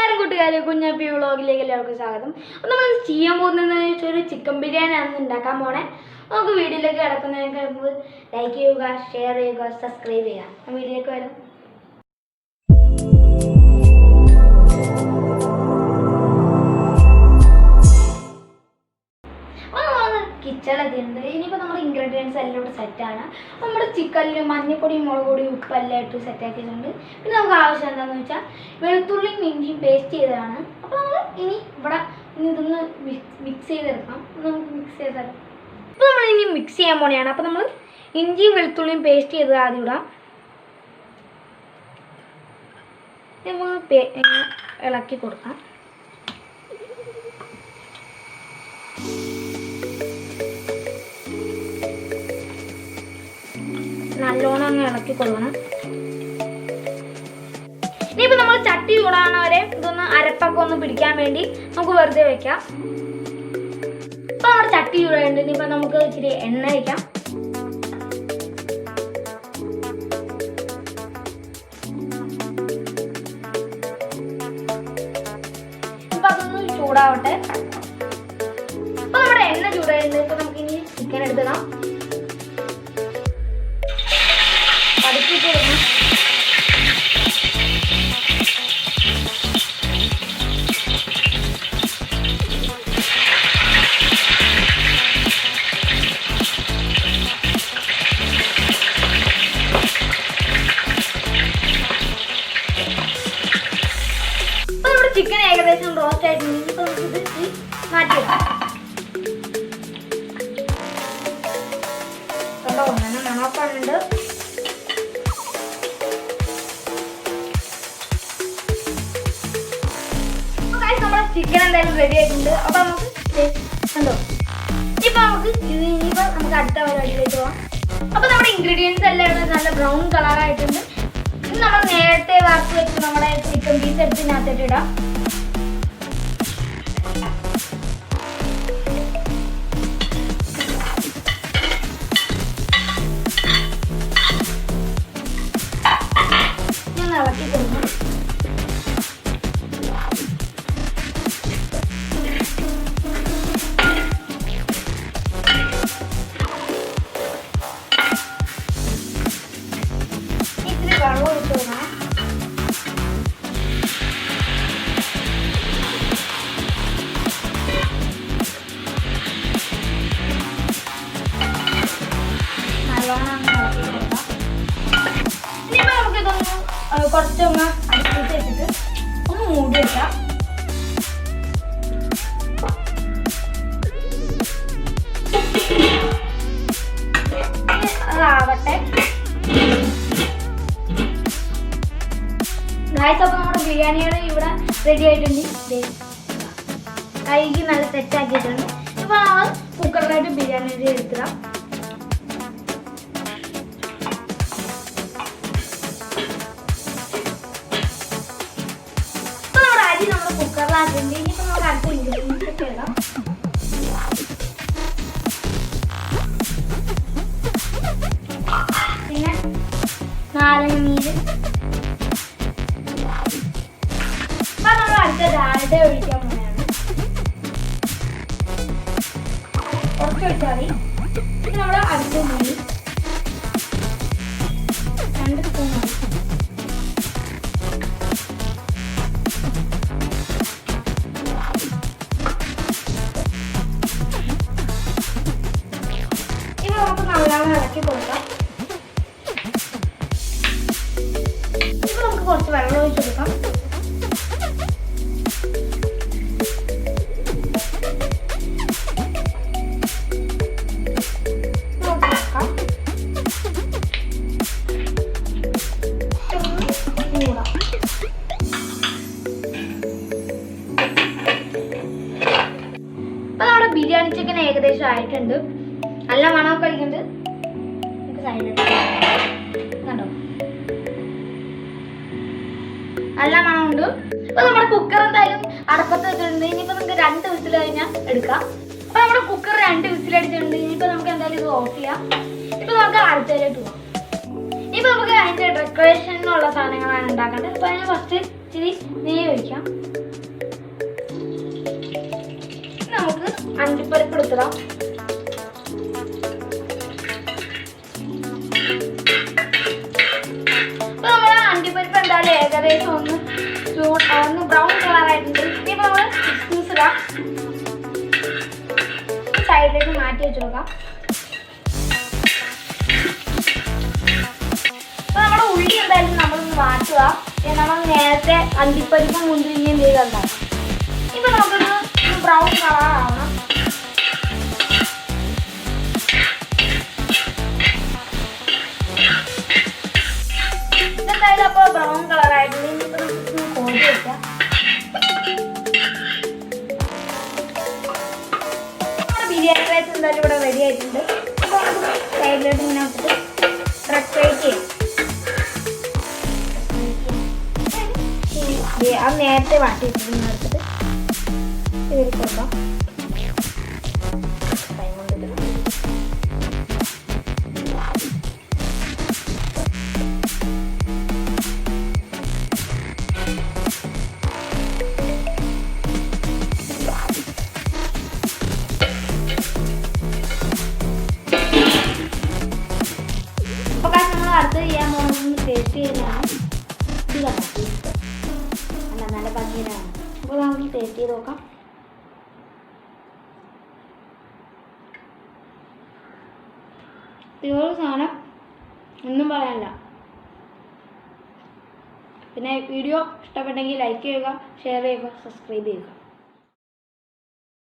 നമസ്കാരം കൂട്ടുകാരെ കുഞ്ഞപ്പി വ്ളോഗിലേക്ക് എല്ലാവർക്കും സ്വാഗതം. അപ്പോൾ നമ്മൾ ചെയ്യാൻ പോകുന്നതെന്ന് വെച്ചാൽ ഒരു ചിക്കൻ ബിരിയാണിയാണ് ഉണ്ടാക്കാൻ പോണേ. നമുക്ക് വീഡിയോയിലേക്ക് കിടക്കുന്നതിനൊക്കെ ലൈക്ക് ചെയ്യുക ഷെയർ ചെയ്യുക സബ്സ്ക്രൈബ് ചെയ്യുക. വീഡിയോയിലേക്ക് വരാം. സെറ്റാണ് നമ്മുടെ ചിക്കനിൽ മഞ്ഞപ്പൊടിയും മുളക് പൊടിയും ഉപ്പെല്ലാം ഇട്ട് സെറ്റാക്കിയിട്ടുണ്ട് പിന്നെ നമുക്ക് ആവശ്യം എന്താണെന്ന് വെച്ചാൽ വെളുത്തുള്ളിയും ഇഞ്ചിയും പേസ്റ്റ് ചെയ്തതാണ്. അപ്പോൾ നമ്മൾ ഇനി ഇവിടെ ഇതൊന്ന് മിക്സ് ചെയ്തെടുക്കാം. നമുക്ക് മിക്സ് ചെയ്തെടുക്കാം. ഇപ്പോൾ നമ്മൾ ഇനി മിക്സ് ചെയ്യാൻ പോണെയാണ്. അപ്പോൾ നമ്മൾ ഇഞ്ചിയും വെളുത്തുള്ളിയും പേസ്റ്റ് ചെയ്ത് ആദ്യം ഇടാം. നമ്മൾ ഇളക്കി കൊടുക്കാം. നല്ലോണം അങ്ങ് ഇളക്കി കൊടുക്കണം ഇനിയിപ്പോൾ നമ്മൾ ചട്ടി ചൂടാണവരെ ഇതൊന്ന് അരപ്പൊക്കെ ഒന്ന് പിടിക്കാൻ വേണ്ടി നമുക്ക് വെറുതെ വെക്കാം. ഇപ്പൊ നമ്മുടെ ചട്ടി ചൂടായിട്ട് ഇനിയിപ്പോൾ നമുക്ക് ഇച്ചിരി എണ്ണ വയ്ക്കാം ചൂടാവട്ടെ. ഇപ്പൊ നമ്മുടെ എണ്ണ ചൂടായിട്ട് ഇപ്പൊ നമുക്ക് ഇനി ചിക്കൻ എടുത്തിടാം. ഇപ്പൊ നമ്മുടെ ചിക്കൻ ഏകദേശം റോസ്റ്റ് ആയിട്ടുണ്ട്. ഇപ്പൊ നമുക്കിത് മാറ്റി വെക്കാം. കണ്ടോ? നല്ല മണപ്പാനുണ്ട് നമ്മുടെ ചിക്കൻ എന്തായാലും റെഡി ആയിട്ടുണ്ട്. അപ്പൊ നമുക്ക് കണ്ടോ? ഇപ്പൊ നമുക്ക് ഇനിയിപ്പോ നമുക്ക് അടുത്ത പരിപാടിയിലേക്ക് പോവാം. അപ്പൊ നമ്മുടെ ഇൻഗ്രീഡിയൻസ് എല്ലാം നല്ല ബ്രൗൺ കളർ ആയിട്ടുണ്ട്. ഇത് നമ്മൾ നേരത്തെ വറുത്ത് വെച്ച് നമ്മുടെ ചിക്കൻ പീസ് എടുത്ത് ഇതിനകത്തോട്ട് ഇടാം. കുറച്ചൊന്ന് അടുപ്പിട്ട് വെച്ചിട്ട് ഒന്ന് മൂടി വെക്കാം. അതാവട്ടെ ഗായ്സ് നമ്മുടെ ബിരിയാണിയുടെ ഇവിടെ റെഡി ആയിട്ടുണ്ട്. കൈക്ക് നല്ല തെറ്റാക്കിയിട്ടുണ്ട് ഇപ്പോൾ നമ്മൾ കുക്കറിലായിട്ട് ബിരിയാണി അരി കുക്കറിലാക്കിയിട്ടുണ്ട് ഇനിയിപ്പോൾ നമുക്ക് അടുത്ത ഇൻഗ്രീഡിയൻസ് ഒക്കെ ഇടാം പിന്നെ നാരങ്ങ നീര് അപ്പൊ നമ്മൾ അടുത്ത ഡാൽഡ ഒഴിക്കാൻ പോവുകയാണ് കുറച്ച് ഒഴിച്ചാൽ നമ്മൾ അടുത്ത മീൻ. രണ്ട് സ്പൂൺ മതി ബിരിയാണി ചിക്കൻ ഏകദേശം ആയിട്ടുണ്ട്. നല്ല മണമൊക്കെ അടിക്കുന്നുണ്ട് നമുക്ക് സൈഡിൽ കണ്ടോ? നല്ല മണമുണ്ട്. ഇപ്പൊ നമ്മുടെ കുക്കർ എന്തായാലും അടപ്പത്ത് വെച്ചിട്ടുണ്ട്. ഇനിയിപ്പോ നമുക്ക് രണ്ട് വിസിൽ കഴിഞ്ഞാൽ എടുക്കാം. അപ്പൊ നമ്മുടെ കുക്കർ രണ്ട് വിസിൽ അടിച്ചിട്ടുണ്ട് ഇനിയിപ്പോ നമുക്ക് എന്തായാലും ഇത് ഓഫ് ചെയ്യാം. ഇപ്പൊ നമുക്ക് അടുത്തതിലോട്ട് പോവാം. ഇപ്പൊ നമുക്ക് അതിന്റെ ഡെക്കറേഷനുള്ള സാധനങ്ങളാണ് ഉണ്ടാക്കേണ്ടത്. അപ്പൊ അതിന് ഫസ്റ്റ് ഇച്ചിരി നെയ്യ് ഒഴിക്കാം. അണ്ടിപ്പരിപ്പ് നമ്മൾ അണ്ടിപ്പരിപ്പ് എന്തായാലും ഏകദേശം ഒന്ന് ചൂട് ഒന്ന് ബ്രൗൺ കളർ ആയിട്ടുണ്ട്. ഇനിയിപ്പോ നമ്മൾ കിസ്മിസ് ഇടാം. സൈഡിലേക്ക് മാറ്റി വെച്ച് കൊടുക്കാം ഇപ്പൊ നമ്മുടെ ഉള്ളി എന്തായാലും നമ്മളൊന്ന് മാറ്റുക നമ്മൾ നേരത്തെ അണ്ടിപ്പരിപ്പും എന്ത് ചെയ്തുണ്ടാവും ഇപ്പൊ നമുക്കൊന്ന് ബ്രൗൺ കളർ ബിരിയാണി റൈസ് എന്തായാലും ഇവിടെ റെഡി ആയിട്ടുണ്ട്. സൈഡിലോട്ട് ഇങ്ങനെ വെച്ചിട്ട് റെക്ടേറ്റ് ചെയ്യാം. അത് നേരത്തെ വാട്ടി എടുത്തിട്ട് ഇതിൽ കൊടുക്കാം. ചെയ്യുന്നതാണ് ഇത് അല്ല നല്ല ഭംഗിയിലാണ് അപ്പോൾ നമുക്ക് ടേസ്റ്റ് ചെയ്ത് നോക്കാം പ്യൂർ സാധനം ഒന്നും പറയാനില്ല. പിന്നെ വീഡിയോ ഇഷ്ടപ്പെട്ടെങ്കിൽ ലൈക്ക് ചെയ്യുക ഷെയർ ചെയ്യുക സബ്സ്ക്രൈബ് ചെയ്യുക.